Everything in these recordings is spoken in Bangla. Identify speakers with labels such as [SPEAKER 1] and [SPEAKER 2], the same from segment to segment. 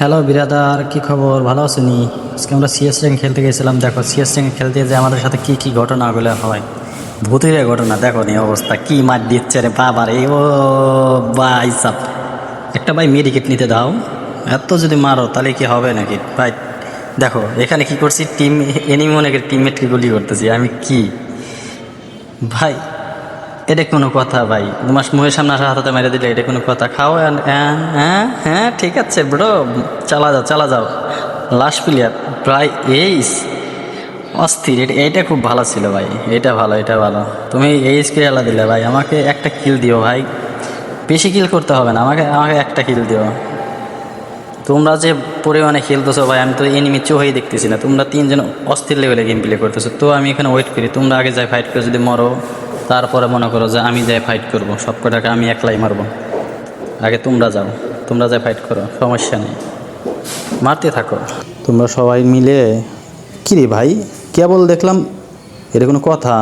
[SPEAKER 1] হ্যালো বিরাদার, কি খবর? ভালো আছেনি? আজকে আমরা সিএস র্যাঙ্ক খেলতে গেছিলাম। দেখো সিএস র্যাঙ্ক খেলতে যে আমাদের সাথে কি কি ঘটনাগুলো হয়? ভূতের ঘটনা, দেখো নি অবস্থা। কি মার দিচ্ছে রে বাবা রে? ও ভাই সাপ একটা ভাই মেডিকেট নিতে দাও। এত যদি মারো, তাহলে কি হবে নাকি? ভাই, দেখো, এখানে কি করছি? টিম এনিমি মনে করে টিমমেটকে গুলি করতেছি। আমি কি? ভাই এটা কোনো কথা ভাই। তোমার মুখের সামনে আসা হাতে মেরে দিলে এটা কোনো কথা। খাও হ্যাঁ হ্যাঁ হ্যাঁ ঠিক আছে ব্রো, চালা যাও চালা যাও। লাস্ট প্লেয়ার প্রায় এইস অস্থির, এটা এইটা খুব ভালো ছিল ভাই, এটা ভালো এটা ভালো। তুমি এইসকে খেলা দিলে ভাই, আমাকে একটা কিল দিও ভাই। বেশি কিল করতে হবে না, আমাকে আমাকে একটা কিল দিও। তোমরা যে পরিমাণে খেলতেছো ভাই, আমি তো এনিমি চোহেই দেখতেছি না। তোমরা তিনজন অস্থির লেভেলে গেম প্লে করতেছো। তো আমি এখানে ওয়েট করি, তোমরা আগে যাই ফাইট করে যদি মরো। তারপরে মনে করো যে আমি যাই ফাইট করব, সব কটাকে আমি একলাই মারবো। আগে তোমরা যাও, তোমরা যাই ফাইট করো, সমস্যা নেই। মারতে থাকো। তোমরা সবাই মিলে, কিরে ভাই, কেবল দেখলাম, এটা কোনো কথা?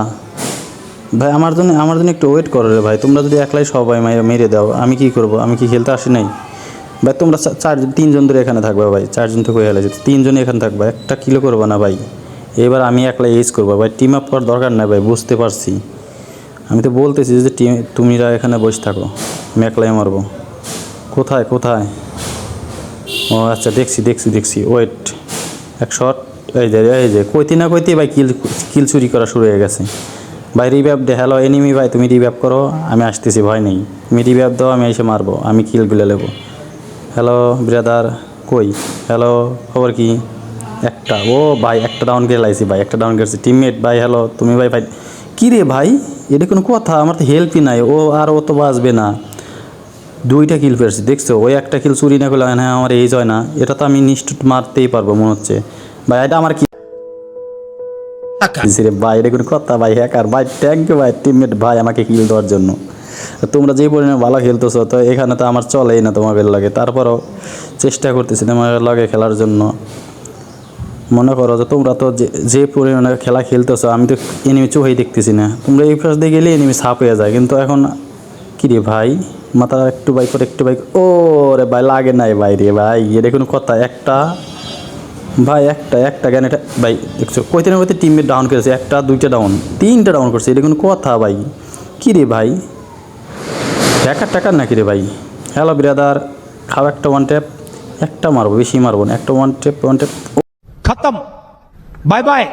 [SPEAKER 1] ভাই, আমার জন্য আমার জন্য একটু ওয়েট করো রে ভাই, তোমরা যদি একলাই সবাই মেরে দাও, আমি কি করব? আমি কি খেলতে আসি নাই? ভাই, তোমরা চার, তিনজন ধরে এখানে থাকবে ভাই, চারজন থেকে হেলে যেত তিনজনই এখানে থাকবে, একটা কিলো করব না ভাই। এবার আমি একলাই এজ করব। ভাই টিম আপ করার দরকার নাই ভাই, বুঝতে পারছি। আমি তো বলতেছি যে তুমিরা এখানে বসে থাকো। আমি একলাই মারবো। কোথায় কোথায়? ও আচ্ছা দেখছি দেখছি দেখছি। ওয়েট এক শট এই যে এই যে, কইতে না কইতে ভাই কিল কিল চুরি করা শুরু হয়ে গেছে। ভাই রিভ্যাপ দে। হ্যালো এনিমি ভাই, তুমি রিভ্যাপ করো। আমি আসতেছি, ভয় নেই। তুমি রিভ্যাপ দাও, আমি এসে মারবো। আমি কিলগুলো নেব। হ্যালো ব্রাদার কই? হ্যালো খবর কি? একটা। ও ভাই, একটা ডাউন গেলে লাইছি ভাই, একটা ডাউন গেছি টিমমেট ভাই হ্যালো তুমি ভাই ভাই কী রে ভাই? এটা কোনো কথা? আমার তো হেল্পই নাই। ও আর ও তো বাঁচবে না। দুইটা কিল পেয়েছি দেখছ? ওই একটা কিল চুরি না করলে হ্যাঁ আমার এই হয় না। এটা তো আমি নিশ্চিত মারতেই পারব মনে হচ্ছে। ভাই এটা আমার কি রে ভাই এটা কোনো কথা? ভাই হ্যাকার ভাই থ্যাংক ইউ ভাই টিমমেট ভাই আমাকে কিল দেওয়ার জন্য। তোমরা যে পরিমাণে ভালো খেলতেছো তো এখানে তো আমার চলেই না তোমাদের লাগে। তারপরও চেষ্টা করতেছি তোমাদের লাগে খেলার জন্য। মনে করো যে তোমরা তো যে পরিমাণে খেলা খেলতেছো, আমি তো এনিমি চোখেই দেখতেছি না। তোমরা এই পাশ দিয়ে গেলে এনিমি সাপ হয়ে যায়। কিন্তু এখন কি রে ভাই? মাথা একটু বাইক করে, একটু বাইক ও রে ভাই, লাগে নাই ভাই রে ভাই। এটা কোনো কথা, একটা, ভাই, একটা একটা জ্ঞান এটা, ভাই, দেখছ কইতে না কইতে টিমে ডাউন করেছে? একটা, দুইটা ডাউন তিনটা ডাউন করছে। এটা কোনো কথা ভাই। কী রে ভাই? টাকার টাকার নাকি রে ভাই? হ্যালো ব্রাদার খাও একটা ওয়ান ট্যাপ একটা মারবো, বেশি মারবো না। একটা ওয়ান ট্যাপ ওয়ান ট্যাপ
[SPEAKER 2] खत्म। Bye bye